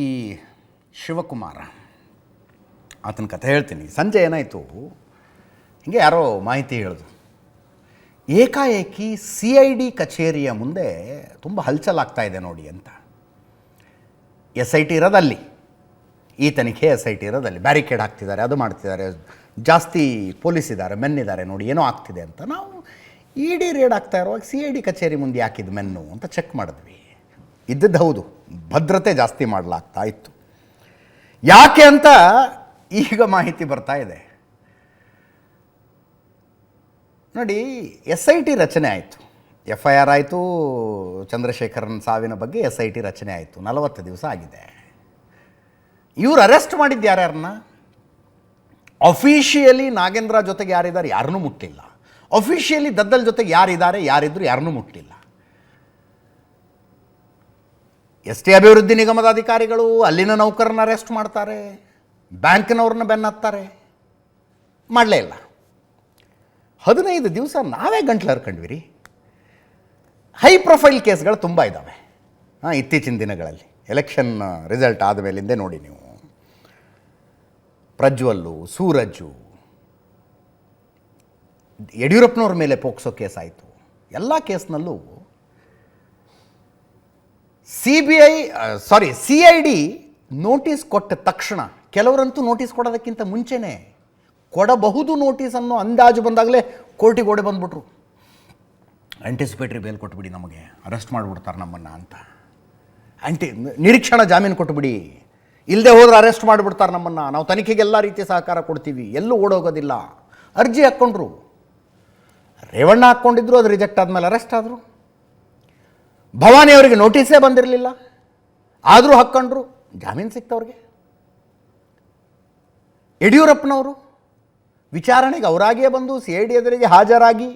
ಈ ಶಿವಕುಮಾರ, ಆತನ ಕಥೆ ಹೇಳ್ತೀನಿ. ಸಂಜೆ ಏನಾಯಿತು? ಹಿಂಗೆ ಯಾರೋ ಮಾಹಿತಿ ಹೇಳಿದ್ರು ಏಕಾಏಕಿ ಸಿ ಐ ಡಿ ಕಚೇರಿಯ ಮುಂದೆ ತುಂಬ ಹಲ್ಚಲಾಗ್ತಾ ಇದೆ ನೋಡಿ ಅಂತ. ಎಸ್ ಐ ಟಿ ಇರೋದಲ್ಲಿ. ಈ ತನಿಖೆ ಎಸ್ ಐ ಟಿ ಇರೋದಲ್ಲಿ. ಬ್ಯಾರಿಕೇಡ್ ಹಾಕ್ತಿದ್ದಾರೆ, ಅದು ಮಾಡ್ತಿದ್ದಾರೆ. ಜಾಸ್ತಿ ಪೊಲೀಸ್ ಇದ್ದಾರೆ, ಮೆನ್ ಇದ್ದಾರೆ ನೋಡಿ, ಏನೋ ಆಗ್ತಿದೆ ಅಂತ. ನಾವು ಇ ಡಿ ರೇಡ್ ಆಗ್ತಾ ಇರುವಾಗ ಸಿ ಐ ಡಿ ಕಚೇರಿ ಮುಂದೆ ಯಾಕಿದ್ ಮೆನ್ನು ಅಂತ ಚೆಕ್ ಮಾಡಿದ್ವಿ. ಇದ್ದದ್ದು ಹೌದು. ಭದ್ರತೆ ಜಾಸ್ತಿ ಮಾಡಲಾಗ್ತಾ ಇತ್ತು. ಯಾಕೆ ಅಂತ ಈಗ ಮಾಹಿತಿ ಬರ್ತಾ ಇದೆ. ನೋಡಿ ಎಸ್ ಐ ಟಿ ರಚನೆ ಆಯಿತು. ಎಫ್ ಐ ಆರ್ ಆಯಿತು, ಚಂದ್ರಶೇಖರನ್ ಸಾವಿನ ಬಗ್ಗೆ ಎಸ್ ಐ ಟಿ ರಚನೆ ಆಯಿತು. ನಲವತ್ತು ದಿವಸ ಆಗಿದೆ. ಇವರು ಅರೆಸ್ಟ್ ಮಾಡಿದ್ದು ಯಾರ್ಯಾರನ್ನ ಅಫಿಷಿಯಲಿ ನಾಗೇಂದ್ರ ಜೊತೆಗೆ ಯಾರಿದ್ದಾರೆ ಯಾರನ್ನೂ ಮುಟ್ಟಿಲ್ಲ. ಅಫಿಷಿಯಲಿ ದದ್ದಲ್ ಜೊತೆಗೆ ಯಾರಿದ್ದಾರೆ ಯಾರಿದ್ರು ಯಾರನ್ನೂ ಮುಟ್ಟಿಲ್ಲ. ಎಸ್ ಅಭಿವೃದ್ಧಿ ನಿಗಮದ ಅಧಿಕಾರಿಗಳು ಅಲ್ಲಿನ ನೌಕರನ್ನ ಅರೆಸ್ಟ್ ಮಾಡ್ತಾರೆ, ಬ್ಯಾಂಕ್ನವ್ರನ್ನ ಬೆನ್ನತ್ತಾರೆ. ಮಾಡಲೇ ಇಲ್ಲ. ಹದಿನೈದು ದಿವಸ ನಾವೇ ಗಂಟ್ಲು ಹರ್ಕಂಡ್ವಿ ಹೈ ಪ್ರೊಫೈಲ್ ಕೇಸ್ಗಳು ತುಂಬ ಇದ್ದಾವೆ ಹಾಂ, ಇತ್ತೀಚಿನ ದಿನಗಳಲ್ಲಿ. ಎಲೆಕ್ಷನ್ ರಿಸಲ್ಟ್ ಆದ ಮೇಲಿಂದೇ ನೋಡಿ ನೀವು. ಪ್ರಜ್ವಲ್ಲು ಸೂರಜ್ಜು ಯಡಿಯೂರಪ್ಪನವ್ರ ಮೇಲೆ ಪೋಕ್ಸೋ ಕೇಸ್ ಆಯಿತು. ಎಲ್ಲ ಕೇಸ್ನಲ್ಲೂ C B I sorry C I D notice ಕೊಟ್ಟ ತಕ್ಷಣ, ಕೆಲವರಂತೂ ನೋಟಿಸ್ ಕೊಡೋದಕ್ಕಿಂತ ಮುಂಚೆನೇ ಕೊಡಬಹುದು ನೋಟಿಸ್ ಅನ್ನೋ ಅಂದಾಜು ಬಂದಾಗಲೇ ಕೋರ್ಟಿಗೆ ಓಡಿ ಬಂದ್ಬಿಟ್ರು. ಆಂಟಿಸಿಪೇಟ್ರಿ ಬೇಲ್ ಕೊಟ್ಬಿಡಿ ನಮಗೆ ಅರೆಸ್ಟ್ ಮಾಡಿಬಿಡ್ತಾರೆ ನಮ್ಮನ್ನು ಅಂತ. ಆಂಟಿ ನಿರೀಕ್ಷಣಾ ಜಾಮೀನು ಕೊಟ್ಬಿಡಿ. ಇಲ್ಲದೆ ಹೋದ್ರೆ ಅರೆಸ್ಟ್ ಮಾಡಿಬಿಡ್ತಾರೆ ನಮ್ಮನ್ನು. ನಾವು ತನಿಖೆಗೆ ಎಲ್ಲ ರೀತಿಯ ಸಹಕಾರ ಕೊಡ್ತೀವಿ, ಎಲ್ಲೂ ಓಡೋಗೋದಿಲ್ಲ. ಅರ್ಜಿ ಹಾಕ್ಕೊಂಡ್ರು. ರೇವಣ್ಣ ಹಾಕ್ಕೊಂಡಿದ್ರು, ಅದು ರಿಜೆಕ್ಟ್ ಆದಮೇಲೆ ಅರೆಸ್ಟ್ ಆದರು. ಭವಾನಿ ಅವರಿಗೆ ನೋಟಿಸೇ ಬಂದಿರಲಿಲ್ಲ. ಆದರೂ ಹಾಕ್ಕೊಂಡ್ರು ಜಾಮೀನು ಸಿಕ್ತವ್ರಿಗೆ. ಯಡಿಯೂರಪ್ಪನವರು ವಿಚಾರಣೆಗೆ ಅವರಾಗಿಯೇ ಬಂದು ಸಿ ಐ ಡಿ ಎದುರಿಗೆ ಹಾಜರಾಗಿ,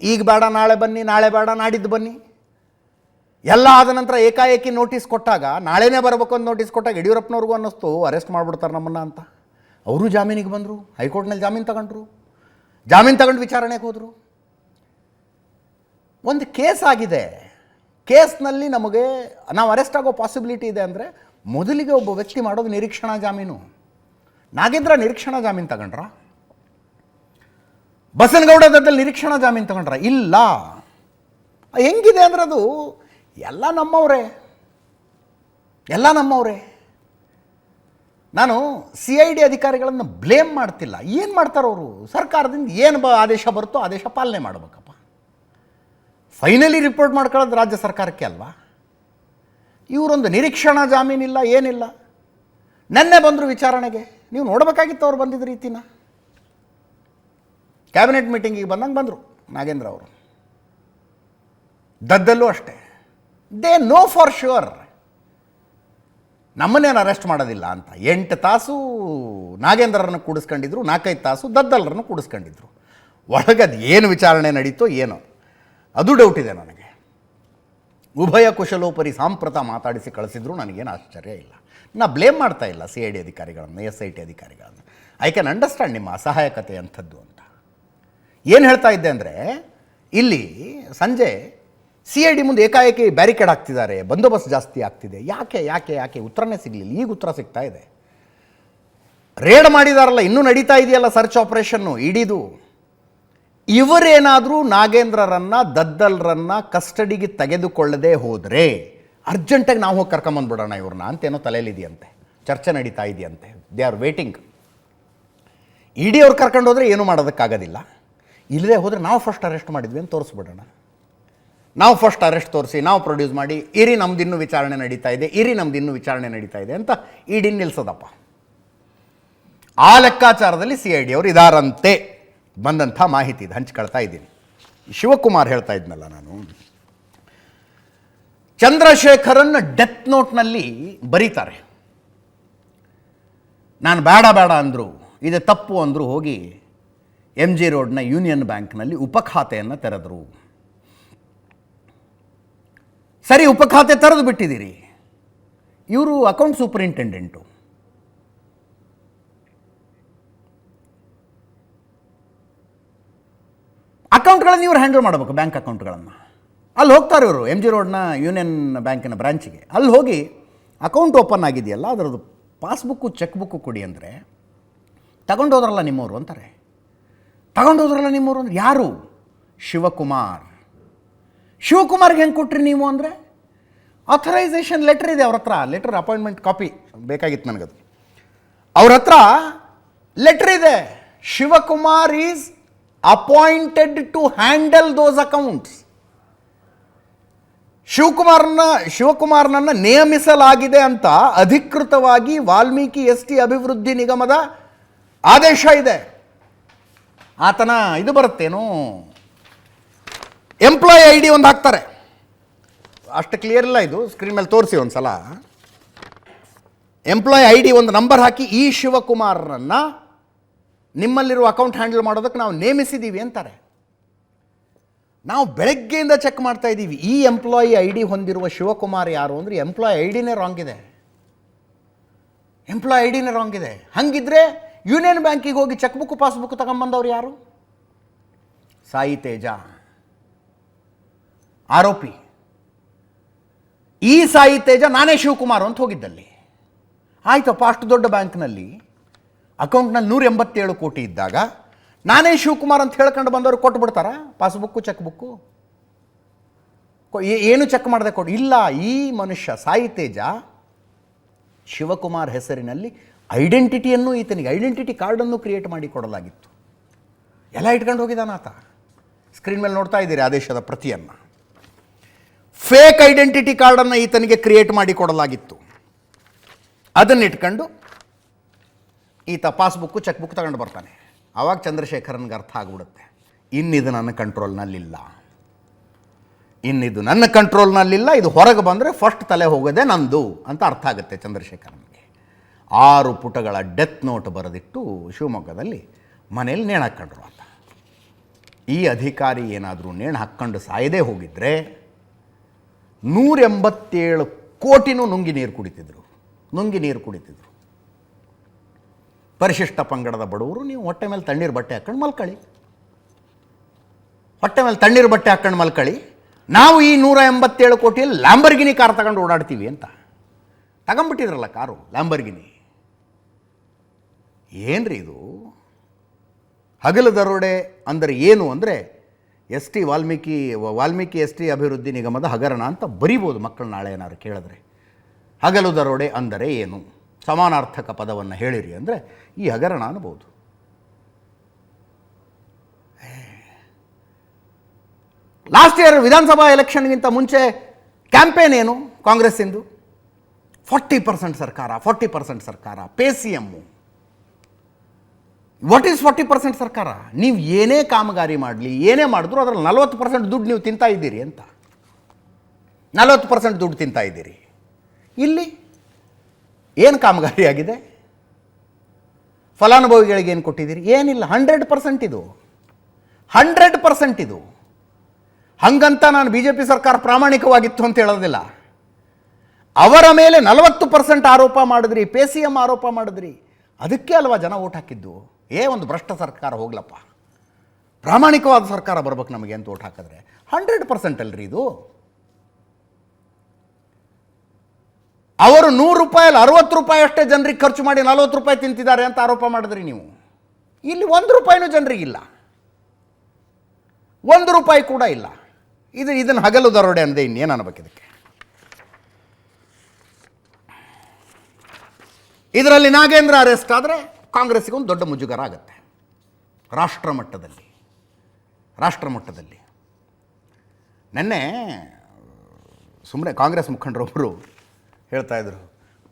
ಈಗ ಬೇಡ, ನಾಳೆ ಬನ್ನಿ, ನಾಳೆ ಬೇಡ, ನಾಡಿದ್ದು ಬನ್ನಿ. ಎಲ್ಲ ಆದ ನಂತರ ಏಕಾಏಕಿ ನೋಟಿಸ್ ಕೊಟ್ಟಾಗ, ನಾಳೆನೇ ಬರಬೇಕು ಅಂತ ನೋಟಿಸ್ ಕೊಟ್ಟಾಗ ಯಡಿಯೂರಪ್ಪನವ್ರಿಗೂ ಅನ್ನಿಸ್ತು, ಅರೆಸ್ಟ್ ಮಾಡಿಬಿಡ್ತಾರೆ ನಮ್ಮನ್ನು ಅಂತ. ಅವರು ಜಾಮೀನಿಗೆ ಬಂದರು, ಹೈಕೋರ್ಟ್ನಲ್ಲಿ ಜಾಮೀನು ತಗೊಂಡ್ರು. ಜಾಮೀನು ತಗೊಂಡು ವಿಚಾರಣೆಗೆ ಹೋದರು. ಒಂದು ಕೇಸ್ ಆಗಿದೆ. ಕೇಸ್ನಲ್ಲಿ ನಮಗೆ, ನಾವು ಅರೆಸ್ಟ್ ಆಗೋ ಪಾಸಿಬಿಲಿಟಿ ಇದೆ ಅಂದರೆ ಮೊದಲಿಗೆ ಒಬ್ಬ ವ್ಯಕ್ತಿ ಮಾಡೋದು ನಿರೀಕ್ಷಣಾ ಜಾಮೀನು. ನಾಗೇಂದ್ರ ನಿರೀಕ್ಷಣಾ ಜಾಮೀನು ತಗೊಂಡ್ರ? ಬಸನಗೌಡದಲ್ಲಿ ನಿರೀಕ್ಷಣಾ ಜಾಮೀನು ತಗೊಂಡ್ರ? ಇಲ್ಲ. ಹೆಂಗಿದೆ ಅಂದ್ರೆ ಅದು ಎಲ್ಲ ನಮ್ಮವರೇ. ಎಲ್ಲ ನಮ್ಮವರೇ. ನಾನು ಸಿ ಐ ಡಿ ಅಧಿಕಾರಿಗಳನ್ನು ಬ್ಲೇಮ್ ಮಾಡ್ತಿಲ್ಲ. ಏನು ಮಾಡ್ತಾರೋ ಅವರು ಸರ್ಕಾರದಿಂದ ಏನು ಬ ಆದೇಶ ಬರುತ್ತೋ ಆದೇಶ ಪಾಲನೆ ಮಾಡಬೇಕಪ್ಪ. ಫೈನಲಿ ರಿಪೋರ್ಟ್ ಮಾಡ್ಕೊಳ್ಳೋದು ರಾಜ್ಯ ಸರ್ಕಾರಕ್ಕೆ ಅಲ್ವಾ? ಇವರೊಂದು ನಿರೀಕ್ಷಣಾ ಜಾಮೀನಿಲ್ಲ, ಏನಿಲ್ಲ. ನೆನ್ನೆ ಬಂದರು ವಿಚಾರಣೆಗೆ. ನೀವು ನೋಡಬೇಕಾಗಿತ್ತು ಅವ್ರು ಬಂದಿದ್ದ ರೀತಿನ. ಕ್ಯಾಬಿನೆಟ್ ಮೀಟಿಂಗಿಗೆ ಬಂದಂಗೆ ಬಂದರು ನಾಗೇಂದ್ರ ಅವರು. ದದ್ದಲ್ಲೂ ಅಷ್ಟೇ. They know for sure. ನಮ್ಮನ್ನೇನು arrest ಮಾಡೋದಿಲ್ಲ ಅಂತ. ಎಂಟು ತಾಸು ನಾಗೇಂದ್ರರನ್ನು ಕೂಡಿಸ್ಕೊಂಡಿದ್ರು, ನಾಲ್ಕೈದು ತಾಸು ದದ್ದಲ್ಲರನ್ನು ಕೂಡಿಸ್ಕೊಂಡಿದ್ರು. ಒಳಗದು ಏನು ವಿಚಾರಣೆ ನಡೀತೋ ಏನೋ. ಅದು ಡೌಟ್ ಇದೆ ನನಗೆ. ಉಭಯ ಕುಶಲೋಪರಿ ಸಾಂಪ್ರತ ಮಾತಾಡಿಸಿ ಕಳಿಸಿದ್ರು ನನಗೇನು ಆಶ್ಚರ್ಯ ಇಲ್ಲ. ನಾ ಬ್ಲೇಮ್ ಮಾಡ್ತಾ ಇಲ್ಲ ಸಿ ಐ ಡಿ ಅಧಿಕಾರಿಗಳನ್ನು ಎಸ್ ಐ ಟಿ ಅಧಿಕಾರಿಗಳನ್ನು. ಐ ಕ್ಯಾನ್ ಅಂಡರ್ಸ್ಟ್ಯಾಂಡ್ ನಿಮ್ಮ ಅಸಹಾಯಕತೆ ಅಂಥದ್ದು ಅಂತ. ಏನು ಹೇಳ್ತಾ ಇದ್ದೆ ಅಂದರೆ, ಇಲ್ಲಿ ಸಂಜೆ ಸಿ ಐ ಡಿ ಮುಂದೆ ಏಕಾಏಕಿ ಬ್ಯಾರಿಕೇಡ್ ಹಾಕ್ತಿದ್ದಾರೆ, ಬಂದೋಬಸ್ತ್ ಜಾಸ್ತಿ ಆಗ್ತಿದೆ. ಯಾಕೆ ಯಾಕೆ ಯಾಕೆ? ಉತ್ತರನೇ ಸಿಗಲಿಲ್ಲ. ಈಗ ಉತ್ತರ ಸಿಗ್ತಾ ಇದೆ. ರೇಡ್ ಮಾಡಿದಾರಲ್ಲ, ಇನ್ನೂ ನಡೀತಾ ಇದೆಯಲ್ಲ ಸರ್ಚ್ ಆಪರೇಷನ್ನು ಇಡೀದು. ಇವರೇನಾದರೂ ನಾಗೇಂದ್ರರನ್ನ, ದದ್ದಲ್ರನ್ನ ಕಸ್ಟಡಿಗೆ ತೆಗೆದುಕೊಳ್ಳದೆ ಹೋದರೆ ಅರ್ಜೆಂಟಾಗಿ ನಾವು ಹೋಗಿ ಕರ್ಕೊಂಬಂದ್ಬಿಡೋಣ ಇವ್ರನ್ನ ಅಂತೇನೋ ತಲೆಯಲ್ಲಿದೆಯಂತೆ, ಚರ್ಚೆ ನಡೀತಾ ಇದೆಯಂತೆ, ದೇ ಆರ್ ವೇಟಿಂಗ್. ಇಡಿ ಅವ್ರು ಕರ್ಕೊಂಡು ಹೋದರೆ ಏನೂ ಮಾಡೋದಕ್ಕಾಗೋದಿಲ್ಲ. ಇಲ್ಲದೆ ಹೋದರೆ ನಾವು ಫಸ್ಟ್ ಅರೆಸ್ಟ್ ಮಾಡಿದ್ವಿ ಅಂತ ತೋರಿಸ್ಬಿಡೋಣ. ನಾವು ಫಸ್ಟ್ ಅರೆಸ್ಟ್ ತೋರಿಸಿ, ನಾವು ಪ್ರೊಡ್ಯೂಸ್ ಮಾಡಿ, ಇರಿ ನಮ್ದು ಇನ್ನೂ ವಿಚಾರಣೆ ನಡೀತಾ ಇದೆ, ಇರಿ ನಮ್ದು ಇನ್ನೂ ವಿಚಾರಣೆ ನಡೀತಾ ಇದೆ ಅಂತ ಇಡಿ ನಿಲ್ಸೋದಪ್ಪ. ಆ ಲೆಕ್ಕಾಚಾರದಲ್ಲಿ ಸಿ ಐ ಡಿ ಅವರು ಇದಾರಂತೆ. ಬಂದಂಥ ಮಾಹಿತಿ ಇದು ಹಂಚ್ಕೊಳ್ತಾ ಇದ್ದೀನಿ. ಶಿವಕುಮಾರ್ ಹೇಳ್ತಾ ಇದ್ನಲ್ಲ ನಾನು. ಚಂದ್ರಶೇಖರನ್ ಡೆತ್ ನೋಟ್ನಲ್ಲಿ ಬರೀತಾರೆ. ನಾನು ಬೇಡ ಬೇಡ ಅಂದರು, ಇದೆ ತಪ್ಪು ಅಂದರು ಹೋಗಿ ಎಂ ಜಿ ರೋಡ್ನ ಯೂನಿಯನ್ ಬ್ಯಾಂಕ್ನಲ್ಲಿ ಉಪಖಾತೆಯನ್ನು ತೆರೆದರು. ಸರಿ ಉಪಖಾತೆ ತೆರೆದು ಬಿಟ್ಟಿದ್ದೀರಿ. ಇವರು ಅಕೌಂಟ್ ಸೂಪರಿಂಟೆಂಡೆಂಟು ಅಕೌಂಟ್ಗಳನ್ನು ಇವರು ಹ್ಯಾಂಡಲ್ ಮಾಡಬೇಕು, ಬ್ಯಾಂಕ್ ಅಕೌಂಟ್ಗಳನ್ನು. ಅಲ್ಲಿ ಹೋಗ್ತಾರೆ ಇವರು ಎಂ ಜಿ ರೋಡ್ನ ಯೂನಿಯನ್ ಬ್ಯಾಂಕಿನ ಬ್ರಾಂಚಿಗೆ. ಅಲ್ಲಿ ಹೋಗಿ ಅಕೌಂಟ್ ಓಪನ್ ಆಗಿದೆಯಲ್ಲ, ಅದರದ್ದು ಪಾಸ್ಬುಕ್ಕು ಚೆಕ್ ಬುಕ್ಕು ಕೊಡಿ ಅಂದರೆ, ತಗೊಂಡೋದ್ರಲ್ಲ ನಿಮ್ಮವರು ಅಂತಾರೆ. ತಗೊಂಡೋದ್ರಲ್ಲ ನಿಮ್ಮವರು ಅಂದ್ರೆ ಯಾರು? ಶಿವಕುಮಾರ್. ಶಿವಕುಮಾರ್ಗೆ ಹೆಂಗೆ ಕೊಟ್ರಿ ನೀವು ಅಂದರೆ ಅಥರೈಸೇಷನ್ ಲೆಟರ್ ಇದೆ ಅವ್ರ ಹತ್ರ ಲೆಟರ್ ಅಪಾಯಿಂಟ್ಮೆಂಟ್ ಕಾಪಿ ಬೇಕಾಗಿತ್ತು ನನಗದು. ಅವ್ರ ಹತ್ರ ಲೆಟರ್ ಇದೆ, Shivakumar is appointed to handle those accounts ಶಿವಕುಮಾರ್ನ, ಶಿವಕುಮಾರ್ನನ್ನು ನೇಮಿಸಲಾಗಿದೆ ಅಂತ ಅಧಿಕೃತವಾಗಿ ವಾಲ್ಮೀಕಿ ಎಸ್ ಟಿ ಅಭಿವೃದ್ಧಿ ನಿಗಮದ ಆದೇಶ ಇದೆ. ಆತನ ಇದು ಬರುತ್ತೇನು? ಎಂಪ್ಲಾಯ್ ಐ ಡಿ ಒಂದು ಹಾಕ್ತಾರೆ. ಅಷ್ಟು ಕ್ಲಿಯರ್ ಇಲ್ಲ ಇದು ಸ್ಕ್ರೀನ್ ಮೇಲೆ ತೋರಿಸಿ ಒಂದು ಸಲ ಎಂಪ್ಲಾಯ್ ಐ ಡಿ ಒಂದು ನಂಬರ್ ಹಾಕಿ ಈ ಶಿವಕುಮಾರ್ರನ್ನು ನಿಮ್ಮಲ್ಲಿರುವ ಅಕೌಂಟ್ ಹ್ಯಾಂಡಲ್ ಮಾಡೋದಕ್ಕೆ ನಾವು ನೇಮಿಸಿದ್ದೀವಿ ಅಂತಾರೆ. ನಾವು ಬೆಳಗ್ಗೆಯಿಂದ ಚೆಕ್ ಮಾಡ್ತಾ ಇದ್ದೀವಿ. ಈ ಎಂಪ್ಲಾಯಿ ಐ ಡಿ ಹೊಂದಿರುವ ಶಿವಕುಮಾರ್ ಯಾರು ಅಂದರೆ ಎಂಪ್ಲಾಯ್ ಐ ಡಿನೇ ರಾಂಗ್ ಇದೆ. ಎಂಪ್ಲಾಯ್ ಐ ಡಿನೇ ರಾಂಗ್ ಇದೆ. ಹಂಗಿದ್ರೆ ಯೂನಿಯನ್ ಬ್ಯಾಂಕಿಗೆ ಹೋಗಿ ಚೆಕ್ ಬುಕ್ ಪಾಸ್ಬುಕ್ ತಗೊಂಬಂದವ್ರು ಯಾರು? ಸಾಯಿ ತೇಜ. ಆರೋಪಿ. ಈ ಸಾಯಿ ತೇಜ ನಾನೇ ಶಿವಕುಮಾರ್ ಅಂತ ಹೋಗಿದ್ದಲ್ಲಿ. ಆಯಿತಪ್ಪ, ಅಷ್ಟು ದೊಡ್ಡ ಬ್ಯಾಂಕ್ನಲ್ಲಿ ಅಕೌಂಟ್ನಲ್ಲಿ ನೂರ ಎಂಬತ್ತೇಳು ಕೋಟಿ ಇದ್ದಾಗ ನಾನೇ ಶಿವಕುಮಾರ್ ಅಂತ ಹೇಳ್ಕೊಂಡು ಬಂದವರು ಕೊಟ್ಟು ಬಿಡ್ತಾರಾ? ಪಾಸ್ಬುಕ್ಕು ಚೆಕ್ ಬುಕ್ಕು ಏನು ಚೆಕ್ ಮಾಡದೆ ಕೊಡು ಇಲ್ಲ, ಈ ಮನುಷ್ಯ ಸಾಯಿ ತೇಜ ಶಿವಕುಮಾರ್ ಹೆಸರಿನಲ್ಲಿ ಐಡೆಂಟಿಟಿಯನ್ನು ಈತನಿಗೆ, ಐಡೆಂಟಿಟಿ ಕಾರ್ಡನ್ನು ಕ್ರಿಯೇಟ್ ಮಾಡಿ ಕೊಡಲಾಗಿತ್ತು. ಎಲ್ಲ ಇಟ್ಕೊಂಡು ಹೋಗಿದ್ದಾನ ಆತ. ಸ್ಕ್ರೀನ್ ಮೇಲೆ ನೋಡ್ತಾ ಇದ್ದೀರಿ ಆದೇಶದ ಪ್ರತಿಯನ್ನು. ಫೇಕ್ ಐಡೆಂಟಿಟಿ ಕಾರ್ಡನ್ನು ಈತನಿಗೆ ಕ್ರಿಯೇಟ್ ಮಾಡಿ ಕೊಡಲಾಗಿತ್ತು. ಅದನ್ನು ಇಟ್ಕೊಂಡು ಈತ ಪಾಸ್ಬುಕ್ಕು ಚೆಕ್ ಬುಕ್ ತಗೊಂಡು ಬರ್ತಾನೆ. ಆವಾಗ ಚಂದ್ರಶೇಖರನ್ಗೆ ಅರ್ಥ ಆಗ್ಬಿಡುತ್ತೆ. ಇನ್ನಿದು ನನ್ನ ಕಂಟ್ರೋಲ್ನಲ್ಲಿಲ್ಲ. ಇನ್ನಿದು ನನ್ನ ಕಂಟ್ರೋಲ್ನಲ್ಲಿಲ್ಲ, ಇದು ಹೊರಗೆ ಬಂದರೆ ಫಸ್ಟ್ ತಲೆ ಹೋಗೋದೆ ನಂದು ಅಂತ ಅರ್ಥ ಆಗುತ್ತೆ ಚಂದ್ರಶೇಖರನ್ಗೆ. ಆರು ಪುಟಗಳ ಡೆತ್ ನೋಟ್ ಬರೆದಿಟ್ಟು ಶಿವಮೊಗ್ಗದಲ್ಲಿ ಮನೇಲಿ ನೇಣು ಹಾಕ್ಕೊಂಡ್ರು ಅಂತ ಈ ಅಧಿಕಾರಿ ಏನಾದರೂ ನೇಣು ಹಾಕ್ಕೊಂಡು ಸಾಯದೇ ಹೋಗಿದ್ರೆ ನೂರೆಂಬತ್ತೇಳು ಕೋಟಿನೂ ನುಂಗಿ ನೀರು ಕುಡಿತಿದ್ರು. ನುಂಗಿ ನೀರು ಕುಡಿತಿದ್ರು. ಪರಿಶಿಷ್ಟ ಪಂಗಡದ ಬಡವರು, ನೀವು ಹೊಟ್ಟೆ ಮೇಲೆ ತಣ್ಣೀರು ಬಟ್ಟೆ ಹಾಕ್ಕೊಂಡು ಮಲ್ಕೊಳ್ಳಿ. ಹೊಟ್ಟೆ ಮೇಲೆ ತಣ್ಣೀರು ಬಟ್ಟೆ ಹಾಕ್ಕೊಂಡು ಮಲ್ಕಳಿ ನಾವು ಈ ನೂರ ಎಂಬತ್ತೇಳು ಕೋಟಿಯಲ್ಲಿ ಲ್ಯಾಂಬರ್ಗಿನಿ ಕಾರ್ ತಗೊಂಡು ಓಡಾಡ್ತೀವಿ ಅಂತ. ತಗೊಂಬಿಟ್ಟಿದ್ರಲ್ಲ ಕಾರು, ಲ್ಯಾಂಬರ್ಗಿನಿ. ಏನ್ರಿ ಇದು? ಹಗಲು ದರೋಡೆ ಅಂದರೆ ಏನು ಅಂದರೆ S T Valmiki Valmiki S T ಅಭಿವೃದ್ಧಿ ನಿಗಮದ ಹಗರಣ ಅಂತ ಬರಿಬೋದು ಮಕ್ಕಳು ನಾಳೆ ಏನಾದ್ರು ಕೇಳಿದ್ರೆ. ಹಗಲು ದರೋಡೆ ಅಂದರೆ ಏನು? ಸಮಾನಾರ್ಥಕ ಪದವನ್ನು ಹೇಳಿರಿ ಅಂದರೆ ಈ ಹಗರಣ ಅನ್ಬೋದು. ಲಾಸ್ಟ್ ಇಯರ್ ವಿಧಾನಸಭಾ ಎಲೆಕ್ಷನ್ಗಿಂತ ಮುಂಚೆ ಕ್ಯಾಂಪೇನ್ ಏನು ಕಾಂಗ್ರೆಸ್ಸಿಂದು? ಫಾರ್ಟಿ ಪರ್ಸೆಂಟ್ ಸರ್ಕಾರ, ಫಾರ್ಟಿ ಪರ್ಸೆಂಟ್ ಸರ್ಕಾರ, pay C M what is forty percent ಸರ್ಕಾರ? ನೀವು ಏನೇ ಕಾಮಗಾರಿ ಮಾಡಲಿ, ಏನೇ ಮಾಡಿದ್ರು ಅದರಲ್ಲಿ ನಲವತ್ತು ಪರ್ಸೆಂಟ್ ದುಡ್ಡು ನೀವು ತಿಂತಾ ಇದ್ದೀರಿ ಅಂತ. ನಲ್ವತ್ತು ಪರ್ಸೆಂಟ್ ದುಡ್ಡು ತಿಂತಾ ಇದ್ದೀರಿ. ಇಲ್ಲಿ ಏನು ಕಾಮಗಾರಿ ಆಗಿದೆ ಫಲಾನುಭವಿಗಳಿಗೆ ಏನು ಕೊಟ್ಟಿದ್ದೀರಿ? ಏನಿಲ್ಲ ಹಂಡ್ರೆಡ್ ಪರ್ಸೆಂಟ್ ಇದು. ಹಂಡ್ರೆಡ್ ಪರ್ಸೆಂಟ್ ಇದು. ಹಂಗಂತ ನಾನು ಬಿ ಜೆ ಪಿ ಸರ್ಕಾರ ಪ್ರಾಮಾಣಿಕವಾಗಿತ್ತು ಅಂತ ಹೇಳೋದಿಲ್ಲ. ಅವರ ಮೇಲೆ ನಲವತ್ತು ಪರ್ಸೆಂಟ್ ಆರೋಪ ಮಾಡಿದ್ರಿ ಪೇ ಸಿ ಎಂ ಆರೋಪ ಮಾಡಿದ್ರಿ. ಅದಕ್ಕೆ ಅಲ್ವಾ ಜನ ಓಟ್ ಹಾಕಿದ್ದು? ಏ, ಒಂದು ಭ್ರಷ್ಟ ಸರ್ಕಾರ ಹೋಗ್ಲಪ್ಪ. ಪ್ರಾಮಾಣಿಕವಾದ ಸರ್ಕಾರ ಬರ್ಬೇಕು ನಮಗೆ ಅಂತ ಓಟ್ ಹಾಕಿದ್ರೆ. ಹಂಡ್ರೆಡ್ ಪರ್ಸೆಂಟ್ ಅಲ್ರಿ ಇದು. ಅವರು ನೂರು ರೂಪಾಯಲ್ಲಿ ಅರವತ್ತು ರೂಪಾಯಿ ಅಷ್ಟೇ ಜನರಿಗೆ ಖರ್ಚು ಮಾಡಿ ನಲವತ್ತು ರೂಪಾಯಿ ತಿಂತಿದ್ದಾರೆ ಅಂತ ಆರೋಪ ಮಾಡಿದ್ರಿ ನೀವು. ಇಲ್ಲಿ ಒಂದು ರೂಪಾಯಿನೂ ಜನರಿಗಿಲ್ಲ. ಒಂದು ರೂಪಾಯಿ ಕೂಡ ಇಲ್ಲ. ಇದು ಇದನ್ನು ಹಗಲು ದರೋಡೆ ಅಂದೆ ಇನ್ನೇನು ಅನ್ಬೇಕು ಇದಕ್ಕೆ? ಇದರಲ್ಲಿ ನಾಗೇಂದ್ರ ಅರೆಸ್ಟ್ ಆದರೆ ಕಾಂಗ್ರೆಸ್ಗೆ ಒಂದು ದೊಡ್ಡ ಮುಜುಗರ ಆಗುತ್ತೆ. ರಾಷ್ಟ್ರ ಮಟ್ಟದಲ್ಲಿ. ರಾಷ್ಟ್ರ ಮಟ್ಟದಲ್ಲಿ. ನೆನ್ನೆ ಸುಮ್ಮನೆ ಕಾಂಗ್ರೆಸ್ ಮುಖಂಡರೊಬ್ಬರು ಹೇಳ್ತಾ ಇದ್ರು,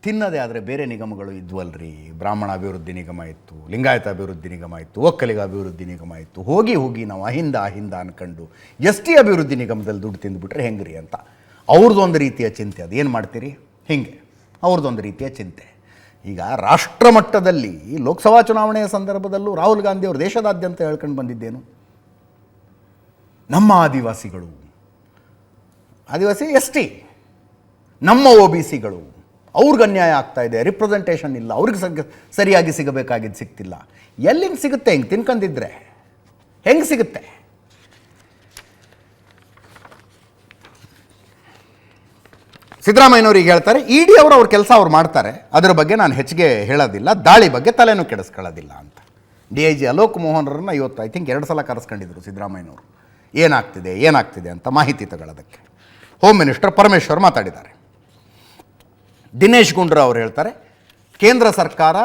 ತಿನ್ನದೇ ಆದರೆ ಬೇರೆ ನಿಗಮಗಳು ಇದ್ವಲ್ರಿ. ಬ್ರಾಹ್ಮಣ ಅಭಿವೃದ್ಧಿ ನಿಗಮ ಇತ್ತು, ಲಿಂಗಾಯತ ಅಭಿವೃದ್ಧಿ ನಿಗಮ ಇತ್ತು, ಒಕ್ಕಲಿಗ ಅಭಿವೃದ್ಧಿ ನಿಗಮ ಇತ್ತು. ಹೋಗಿ ಹೋಗಿ ನಾವು ಅಹಿಂದ ಅಹಿಂದ ಅನ್ಕೊಂಡು ಎಸ್ ಟಿ ಅಭಿವೃದ್ಧಿ ನಿಗಮದಲ್ಲಿ ದುಡ್ಡು ತಿಂದುಬಿಟ್ರೆ ಹೆಂಗ್ರಿ ಅಂತ. ಅವ್ರದ್ದೊಂದು ರೀತಿಯ ಚಿಂತೆ, ಅದು ಏನು ಮಾಡ್ತೀರಿ? ಹಿಂಗೆ. ಅವ್ರದ್ದೊಂದು ರೀತಿಯ ಚಿಂತೆ. ಈಗ ರಾಷ್ಟ್ರ ಮಟ್ಟದಲ್ಲಿ ಲೋಕಸಭಾ ಚುನಾವಣೆಯ ಸಂದರ್ಭದಲ್ಲೂ ರಾಹುಲ್ ಗಾಂಧಿ ಅವರು ದೇಶದಾದ್ಯಂತ ಹೇಳ್ಕೊಂಡು ಬಂದಿದ್ದೇನು? ನಮ್ಮ ಆದಿವಾಸಿಗಳು. Adivasi S T. ನಮ್ಮ ಒ ಬಿ ಸಿಗಳು, ಅವ್ರಿಗೆ ಅನ್ಯಾಯ ಆಗ್ತಾ ಇದೆ ರಿಪ್ರೆಸೆಂಟೇಷನ್ ಇಲ್ಲ, ಅವ್ರಿಗೆ ಸರಿಯಾಗಿ ಸಿಗಬೇಕಾಗಿದ್ದು ಸಿಗ್ತಿಲ್ಲ. ಎಲ್ಲಿಂದ ಸಿಗುತ್ತೆ, ಹಿಂಗೆ ತಿನ್ಕೊಂಡಿದ್ರೆ ಹೆಂಗೆ ಸಿಗುತ್ತೆ? ಸಿದ್ದರಾಮಯ್ಯನವ್ರಿಗೆ ಹೇಳ್ತಾರೆ, ಇ ಡಿ ಅವರು ಅವ್ರ ಕೆಲಸ ಅವ್ರು ಮಾಡ್ತಾರೆ, ಅದರ ಬಗ್ಗೆ ನಾನು ಹೆಚ್ಚಿಗೆ ಹೇಳೋದಿಲ್ಲ, ದಾಳಿ ಬಗ್ಗೆ ತಲೆನೂ ಕೆಡಿಸ್ಕೊಳ್ಳೋದಿಲ್ಲ ಅಂತ. ಡಿ ಐ ಜಿ ಅಲೋಕ್ ಮೋಹನ್ರನ್ನ ಇವತ್ತು ಐ ಥಿಂಕ್ ಎರಡು ಸಲ ಕರೆಸ್ಕೊಂಡಿದ್ರು ಸಿದ್ದರಾಮಯ್ಯನವರು. ಏನಾಗ್ತಿದೆ ಏನಾಗ್ತಿದೆ ಅಂತ ಮಾಹಿತಿ ತಗೊಳ್ಳೋದಕ್ಕೆ. ಹೋಮ್ ಮಿನಿಸ್ಟರ್ ಪರಮೇಶ್ವರ್ ಮಾತಾಡಿದ್ದಾರೆ. ದಿನೇಶ್ ಗುಂಡ್ರು ಅವರು ಹೇಳ್ತಾರೆ ಕೇಂದ್ರ ಸರ್ಕಾರ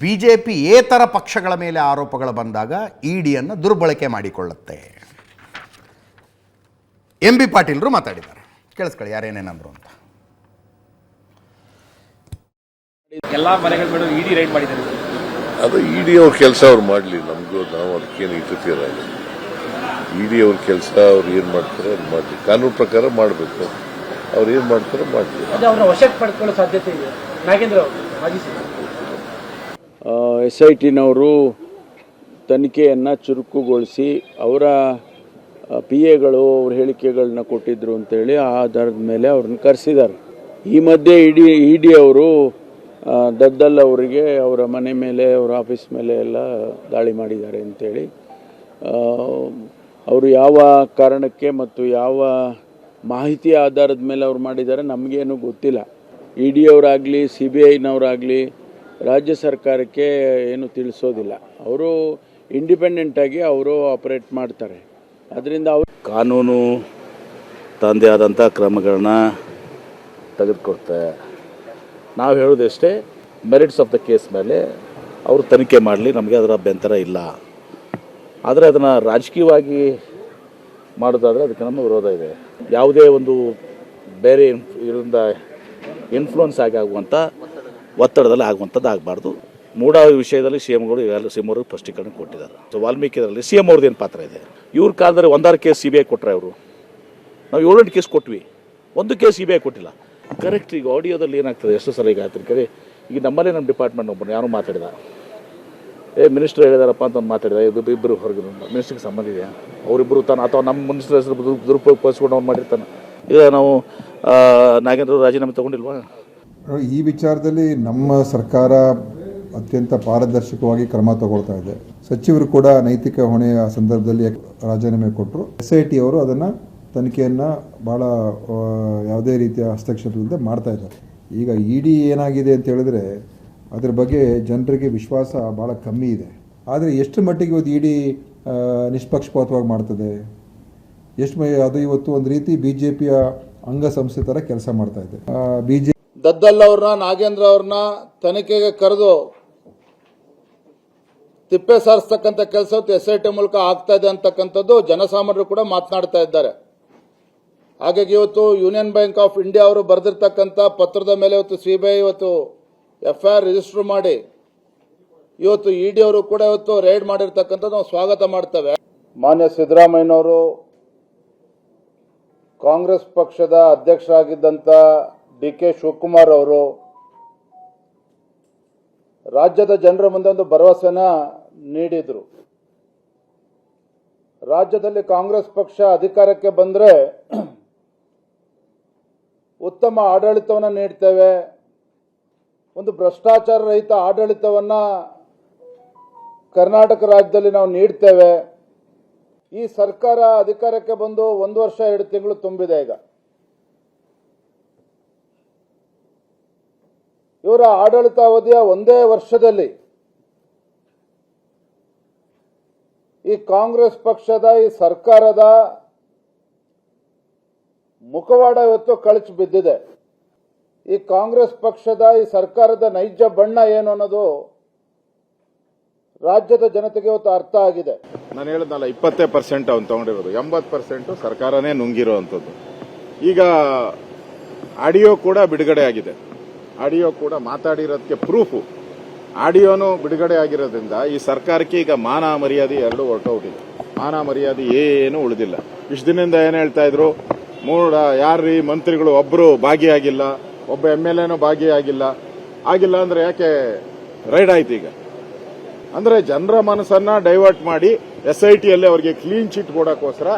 ಬಿ ಜೆ ಪಿ ಏತರ ಪಕ್ಷಗಳ ಮೇಲೆ ಆರೋಪಗಳು ಬಂದಾಗ ಇ ಡಿಯನ್ನು ದುರ್ಬಳಕೆ ಮಾಡಿಕೊಳ್ಳುತ್ತೆ. ಎಂ ಬಿ ಪಾಟೀಲ್ರು ಮಾತಾಡಿದ್ದಾರೆ. ಕೇಳಿಸ್ಕೊಳ್ಳಿ ಯಾರೇನೇನಂದ್ರು ಅಂತ. ಎಲ್ಲ ಮನೆಗಳ ಮೇಲೂ ಇಡಿ ರೈಡ್ ಮಾಡಿದ್ದಾರೆ. ಸರ್. ಅದು ಇಡಿ ಅವ್ರ ಕೆಲಸ ಅವ್ರು ಮಾಡಲಿ ನಮಗೂ ನಾವು ಅದಕ್ಕೇನು ಇಟ್ಟಿರಲ್ಲ ಇಡಿ ಅವ್ರ ಕೆಲಸ ಅವ್ರು ಏನು ಮಾಡ್ತಾರೆ ಅದು ಮಾಡಲಿ. ಕಾನೂನು ಪ್ರಕಾರ ಮಾಡಬೇಕು. ಅವ್ರು ಏನು ಮಾಡ್ತಾರೆ ಮಾಡ್ತೀವಿ ವಶಕ್ಕೆ ಪಡ್ಕೊಳ್ಳೋ ಸಾಧ್ಯತೆ ಇದೆ. ನಾಗೇಂದ್ರ ಎಸ್ ಐ ಟಿನವರು ತನಿಖೆಯನ್ನು ಚುರುಕುಗೊಳಿಸಿ ಅವರ ಪಿ ಎಗಳು ಅವ್ರ ಹೇಳಿಕೆಗಳನ್ನ ಕೊಟ್ಟಿದ್ರು ಅಂತೇಳಿ ಆ ಆಧಾರದ ಮೇಲೆ ಅವ್ರನ್ನ ಕರೆಸಿದ್ದಾರೆ. ಈ ಮಧ್ಯೆ ಇಡಿ ಇ ಡಿ ಅವರು ದದ್ದಲ್ ಅವರಿಗೆ ಅವರ ಮನೆ ಮೇಲೆ ಅವರ ಆಫೀಸ್ ಮೇಲೆ ಎಲ್ಲ ದಾಳಿ ಮಾಡಿದ್ದಾರೆ ಅಂತೇಳಿ. ಅವರು ಯಾವ ಕಾರಣಕ್ಕೆ ಮತ್ತು ಯಾವ ಮಾಹಿತಿ ಆಧಾರದ ಮೇಲೆ ಅವ್ರು ಮಾಡಿದ್ದಾರೆ, ನಮಗೇನು ಗೊತ್ತಿಲ್ಲ. ಇ ಡಿ ಅವರಾಗಲಿ ಸಿ ಬಿ ಐನವರಾಗಲಿ ರಾಜ್ಯ ಸರ್ಕಾರಕ್ಕೆ ಏನು ತಿಳಿಸೋದಿಲ್ಲ. ಅವರು ಇಂಡಿಪೆಂಡೆಂಟಾಗಿ ಅವರು ಆಪರೇಟ್ ಮಾಡ್ತಾರೆ. ಅದರಿಂದ ಅವರು ಕಾನೂನು ತಂದೆ ಆದಂಥ ಕ್ರಮಗಳನ್ನ ತೆಗೆದುಕೊಡ್ತೆ ನಾವು ಹೇಳೋದಷ್ಟೇ ಮೆರಿಟ್ಸ್ ಆಫ್ ದ ಕೇಸ್ ಮೇಲೆ ಅವರು ತನಿಖೆ ಮಾಡಲಿ, ನಮಗೆ ಅದರ ಅಭ್ಯಂತರ ಇಲ್ಲ. ಆದರೆ ಅದನ್ನು ರಾಜಕೀಯವಾಗಿ ಮಾಡೋದಾದರೆ ಅದಕ್ಕೆ ನಮ್ಮ ವಿರೋಧ ಇದೆ. ಯಾವುದೇ ಒಂದು ಬೇರೆ ಇದರಿಂದ ಇನ್ಫ್ಲುಯೆನ್ಸ್ ಆಗಿ ಆಗುವಂಥ ಒತ್ತಡದಲ್ಲಿ ಆಗುವಂಥದ್ದು ಆಗಬಾರ್ದು. ಮೂಡ ವಿಷಯದಲ್ಲಿ ಸಿ ಎಮ್ಗಳು ಎಲ್ಲ ಸಿ ಎಂ ಅವರು ಸ್ಪಷ್ಟೀಕರಣ ಕೊಟ್ಟಿದ್ದಾರೆ. ಸೊ ವಾಲ್ಮೀಕಿ ಅದರಲ್ಲಿ ಸಿ ಎಂ ಅವ್ರದ್ದು ಏನು ಪಾತ್ರ ಇದೆ? ಇವ್ರ ಕಾಲದಲ್ಲಿ ಒಂದಾರು ಕೇಸ್ ಸಿ ಬಿ ಐ ಕೊಟ್ಟರೆ ಅವರು. ನಾವು ಏಳೆಂಟು ಕೇಸ್ ಕೊಟ್ವಿ. ಒಂದು ಕೇಸ್ ಸಿ ಬಿ ಐ ಕೊಟ್ಟಿಲ್ಲ. ಕರೆಕ್ಟ್ ಈಗ ಆಡಿಯೋದಲ್ಲಿ ಏನಾಗ್ತದೆ? ಎಷ್ಟು ಸಲ ಈಗ ಆಗ್ತದೆ ಕರೆ. ಈಗ ನಮ್ಮಲ್ಲೇ ನಮ್ಮ ಡಿಪಾರ್ಟ್ಮೆಂಟ್ ಒಬ್ಬರು, ಯಾರು ಮಾತಾಡಿದ ಏ ಮಿನಿಸ್ಟರ್ ಹೇಳಿದಾರಪ್ಪ ಅಂತ ಒಂದು ಮಾತಾಡಿದ. ಇಬ್ಬರು ಇಬ್ಬರು ಹೊರಗೆ ಮಿನಿಸ್ಟ್ರಿಗೆ ಸಂಬಂಧ ಇದೆಯಾ? ಅವರಿಬ್ಬರು ತಾನು, ಅಥವಾ ನಮ್ಮ ಮಿನಿಸ್ಟರ್ ಹೆಸರು ದುರುಪಯೋಗ ಪಡಿಸ್ಕೊಂಡು ಅವ್ನು ಮಾಡಿರ್ತಾನೆ ಈಗ ನಾವು ನಾಗೇಂದ್ರ ರಾಜೀನಾಮೆ ತಗೊಂಡಿಲ್ವಾ? ಈ ವಿಚಾರದಲ್ಲಿ ನಮ್ಮ ಸರ್ಕಾರ ಅತ್ಯಂತ ಪಾರದರ್ಶಕವಾಗಿ ಕ್ರಮ ತಗೊಳ್ತಾ ಇದೆ. ಸಚಿವರು ಕೂಡ ನೈತಿಕ ಹೊಣೆಯ ಸಂದರ್ಭದಲ್ಲಿ ರಾಜೀನಾಮೆ ಕೊಟ್ಟರು ಎಸ್ ಐ ಟಿ ಅವರು ಅದನ್ನು ತನಿಖೆಯನ್ನು ಭಾಳ ಯಾವುದೇ ರೀತಿಯ ಹಸ್ತಕ್ಷೇಪದಿಂದ ಮಾಡ್ತಾ ಇದ್ದಾರೆ. ಈಗ ಇ ಡಿ ಏನಾಗಿದೆ ಅಂತ ಹೇಳಿದ್ರೆ ಅದ್ರ ಬಗ್ಗೆ ಜನರಿಗೆ ವಿಶ್ವಾಸ ಭಾಳ ಕಮ್ಮಿ ಇದೆ. ಆದರೆ ಎಷ್ಟು ಮಟ್ಟಿಗೆ ಇವತ್ತು ಇ ಡಿ ನಿಷ್ಪಕ್ಷಪಾತವಾಗಿ ಮಾಡ್ತದೆ? ಎಷ್ಟು ಅದು ಇವತ್ತು ಒಂದು ರೀತಿ ಬಿ ಜೆ ಪಿಯ ಅಂಗಸಂಸ್ಥೆ ಥರ ಕೆಲಸ ಮಾಡ್ತಾ ಇದೆ. ಬಿ ಜೆ ದದ್ದಲ್ ಅವ್ರನ್ನ, ನಾಗೇಂದ್ರ ಅವ್ರನ್ನ ತನಿಖೆಗೆ ಕರೆದು ತಿಪ್ಪೆ ಸಾರಿಸ್ತಕ್ಕಂಥ ಕೆಲಸ ಎಸ್ ಐ ಟಿ ಮೂಲಕ ಆಗ್ತಾ ಇದೆ ಅಂತಕ್ಕಂಥದ್ದು ಜನಸಾಮಾನ್ಯರು ಕೂಡ ಮಾತನಾಡ್ತಾ ಇದ್ದಾರೆ. ಹಾಗಾಗಿ ಇವತ್ತು ಯೂನಿಯನ್ ಬ್ಯಾಂಕ್ ಆಫ್ ಇಂಡಿಯಾ ಅವರು ಬರೆದಿರ್ತಕ್ಕಂಥ ಪತ್ರದ ಮೇಲೆ ಇವತ್ತು ಸಿಬಿಐ ಇವತ್ತು ಎಫ್ ಐ ಆರ್ ರಿಜಿಸ್ಟರ್ ಮಾಡಿ. ಇವತ್ತು ಇ ಡಿ ಅವರು ಕೂಡ ಇವತ್ತು ರೈಡ್ ಮಾಡಿರ್ತಕ್ಕಂಥದ್ದು ನಾವು ಸ್ವಾಗತ ಮಾಡ್ತೇವೆ. ಮಾನ್ಯ ಸಿದ್ದರಾಮಯ್ಯನವರು, ಕಾಂಗ್ರೆಸ್ ಪಕ್ಷದ ಅಧ್ಯಕ್ಷರಾಗಿದ್ದಂಥ ಡಿ ಕೆ ಶಿವಕುಮಾರ್ ಅವರು, ರಾಜ್ಯದ ಜನರ ಮುಂದೆ ಒಂದು ಭರವಸೆನ ನೀಡಿದರು. ರಾಜ್ಯದಲ್ಲಿ ಕಾಂಗ್ರೆಸ್ ಪಕ್ಷ ಅಧಿಕಾರಕ್ಕೆ ಬಂದರೆ, ಉತ್ತಮ ಆಡಳಿತವನ್ನು ನೀಡ್ತೇವೆ. ಒಂದು ಭ್ರಷ್ಟಾಚಾರ ರಹಿತ ಆಡಳಿತವನ್ನ ಕರ್ನಾಟಕ ರಾಜ್ಯದಲ್ಲಿ ನಾವು ನೀಡ್ತೇವೆ. ಈ ಸರ್ಕಾರ ಅಧಿಕಾರಕ್ಕೆ ಬಂದು ಒಂದು ವರ್ಷ, ಎರಡು ತಿಂಗಳು ತುಂಬಿದೆ ಈಗ. ಇವರ ಆಡಳಿತಾವಧಿಯ ಒಂದೇ ವರ್ಷದಲ್ಲಿ ಈ ಕಾಂಗ್ರೆಸ್ ಪಕ್ಷದ, ಈ ಸರ್ಕಾರದ ಮುಖವಾಡ ಇವತ್ತು ಕಳಚಿ ಬಿದ್ದಿದೆ. ಈ ಕಾಂಗ್ರೆಸ್ ಪಕ್ಷದ, ಈ ಸರ್ಕಾರದ ನೈಜ ಬಣ್ಣ ಏನು ಅನ್ನೋದು ರಾಜ್ಯದ ಜನತೆಗೆ ಇವತ್ತು ಅರ್ಥ ಆಗಿದೆ. ನಾನು ಹೇಳಿದ್ನಲ್ಲ, ಇಪ್ಪತ್ತೇ ಪರ್ಸೆಂಟ್ ಅವ್ನು ತಗೊಂಡಿರೋದು. ಎಂಬತ್ತು ಪರ್ಸೆಂಟ್ ಸರ್ಕಾರನೇ ನುಂಗಿರೋ ಅಂಥದ್ದು. ಈಗ ಆಡಿಯೋ ಕೂಡ ಬಿಡುಗಡೆ ಆಗಿದೆ. ಆಡಿಯೋ ಕೂಡ ಮಾತಾಡಿರೋದಕ್ಕೆ ಪ್ರೂಫು. ಆಡಿಯೋನು ಬಿಡುಗಡೆ ಆಗಿರೋದ್ರಿಂದ ಈ ಸರ್ಕಾರಕ್ಕೆ ಈಗ ಮಾನ ಮರ್ಯಾದೆ ಎರಡು ಹೊರಟೋಗಿದೆ ಮಾನ ಮರ್ಯಾದೆ ಏನು ಉಳಿದಿಲ್ಲ. ಇಷ್ಟು ದಿನದಿಂದ ಏನು ಹೇಳ್ತಾ ಇದ್ರು? ಮೂಡ ಯಾರ್ರೀ ಮಂತ್ರಿಗಳು ಒಬ್ಬರು ಭಾಗಿಯಾಗಿಲ್ಲ. ಒಬ್ಬ ಎಂ ಎಲ್ ಎನೂ ಭಾಗಿಯಾಗಿಲ್ಲ. ಆಗಿಲ್ಲ ಅಂದ್ರೆ ಯಾಕೆ ರೈಡ್ ಆಯ್ತು ಈಗ? ಅಂದ್ರೆ ಜನರ ಮನಸ್ಸನ್ನ ಡೈವರ್ಟ್ ಮಾಡಿ ಎಸ್ ಐ ಅವರಿಗೆ ಕ್ಲೀನ್ ಚಿಟ್ ಕೊಡೋಕ್ಕೋಸ್ಕರ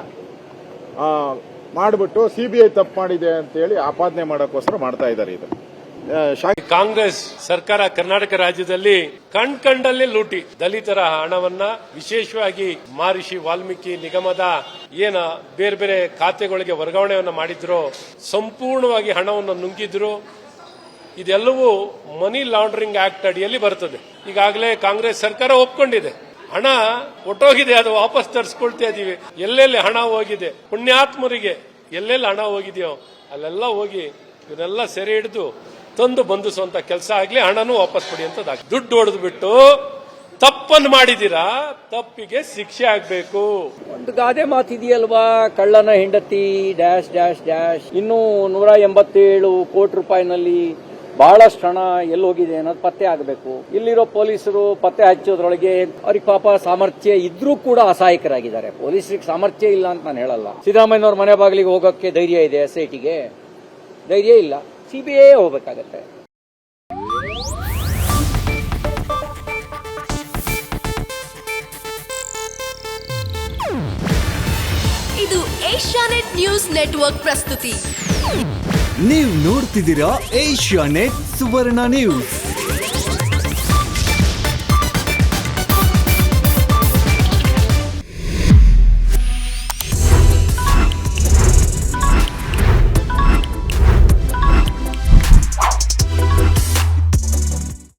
ಮಾಡಿಬಿಟ್ಟು ಸಿಬಿಐ ತಪ್ಪು ಮಾಡಿದೆ ಅಂತೇಳಿ ಆಪಾದನೆ ಮಾಡೋಕ್ಕೋಸ್ಕರ ಮಾಡ್ತಾ ಇದ್ದಾರೆ ಇದು. ಆ, ಶಾಖೆ ಕಾಂಗ್ರೆಸ್ ಸರ್ಕಾರ ಕರ್ನಾಟಕ ರಾಜ್ಯದಲ್ಲಿ ಕಣ್ ಕಂಡಲ್ಲೇ ಲೂಟಿ. ದಲಿತರ ಹಣವನ್ನ ವಿಶೇಷವಾಗಿ ಮಹರ್ಷಿ ವಾಲ್ಮೀಕಿ ನಿಗಮದ ಏನ ಬೇರೆ ಬೇರೆ ಖಾತೆಗಳಿಗೆ ವರ್ಗಾವಣೆಯನ್ನ ಮಾಡಿದ್ರು, ಸಂಪೂರ್ಣವಾಗಿ ಹಣವನ್ನು ನುಂಗಿದ್ರು. ಇದೆಲ್ಲವೂ ಮನಿ ಲಾಂಡ್ರಿಂಗ್ ಆಕ್ಟ್ ಅಡಿಯಲ್ಲಿ ಬರ್ತದೆ. ಈಗಾಗಲೇ ಕಾಂಗ್ರೆಸ್ ಸರ್ಕಾರ ಒಪ್ಕೊಂಡಿದೆ. ಹಣ ಒಟ್ಟೋಗಿದೆ, ಅದು ವಾಪಸ್ ತರಿಸ್ಕೊಳ್ತಾ ಇದೀವಿ. ಎಲ್ಲೆಲ್ಲಿ ಹಣ ಹೋಗಿದೆ? ಪುಣ್ಯಾತ್ಮರಿಗೆ ಎಲ್ಲೆಲ್ಲಿ ಹಣ ಹೋಗಿದೆಯೋ, ಅಲ್ಲೆಲ್ಲ ಹೋಗಿ ಇವನ್ನೆಲ್ಲ ಸೆರೆ ಹಿಡಿದು ತಂದು ಬಂಧಿಸುವಂತ ಕೆಲಸ ಆಗ್ಲಿ ಹಣನೂ ವಾಪಸ್ ಪಡೆಯುವಂತದ್ದು ದುಡ್ಡು ಹೊಡೆದು ಬಿಟ್ಟು ತಪ್ಪನ್ನು ಮಾಡಿದೀರಾ ತಪ್ಪಿಗೆ ಶಿಕ್ಷೆ ಆಗ್ಬೇಕು. ಒಂದು ಗಾದೆ ಮಾತಿದೆಯಲ್ವಾ? ಕಳ್ಳನ ಹೆಂಡತಿ, ಡ್ಯಾಶ್ ಡ್ಯಾಶ್ ಡ್ಯಾಶ್. ಇನ್ನು ನೂರ ಎಂಬತ್ತೇಳು ಕೋಟಿ ರೂಪಾಯಿನಲ್ಲಿ ಬಹಳಷ್ಟು ಹಣ ಎಲ್ಲಿ ಹೋಗಿದೆ ಅನ್ನೋದು ಪತ್ತೆ ಆಗಬೇಕು. ಇಲ್ಲಿರೋ ಪೊಲೀಸರು ಪತ್ತೆ ಹಚ್ಚೋದ್ರೊಳಗೆ ಅವ್ರಿಗೆ ಪಾಪ ಸಾಮರ್ಥ್ಯ ಇದ್ರೂ ಕೂಡ ಅಸಹಾಯಕರಾಗಿದ್ದಾರೆ. ಪೊಲೀಸರಿಗೆ ಸಾಮರ್ಥ್ಯ ಇಲ್ಲ ಅಂತ ನಾನು ಹೇಳಲ್ಲ. ಸಿದ್ದರಾಮಯ್ಯನವ್ರ ಮನೆ ಬಾಗಿಲಿಗೆ ಹೋಗೋಕ್ಕೆ ಧೈರ್ಯ ಇದೆ ಎಸ್ ಐ ಟಿಗೆ? ಧೈರ್ಯ ಇಲ್ಲ. ಸಿ ಬಿ ಐ ಹೋಗ್ಬೇಕಾಗತ್ತೆ. ಇದು ಏಷ್ಯಾನೆಟ್ ನ್ಯೂಸ್ ನೆಟ್ವರ್ಕ್ ಪ್ರಸ್ತುತಿ. ನೀವು ನೋಡ್ತಿದ್ದೀರಾ ಏಷ್ಯಾ ನೆಟ್ ಸುವರ್ಣ ನ್ಯೂಸ್.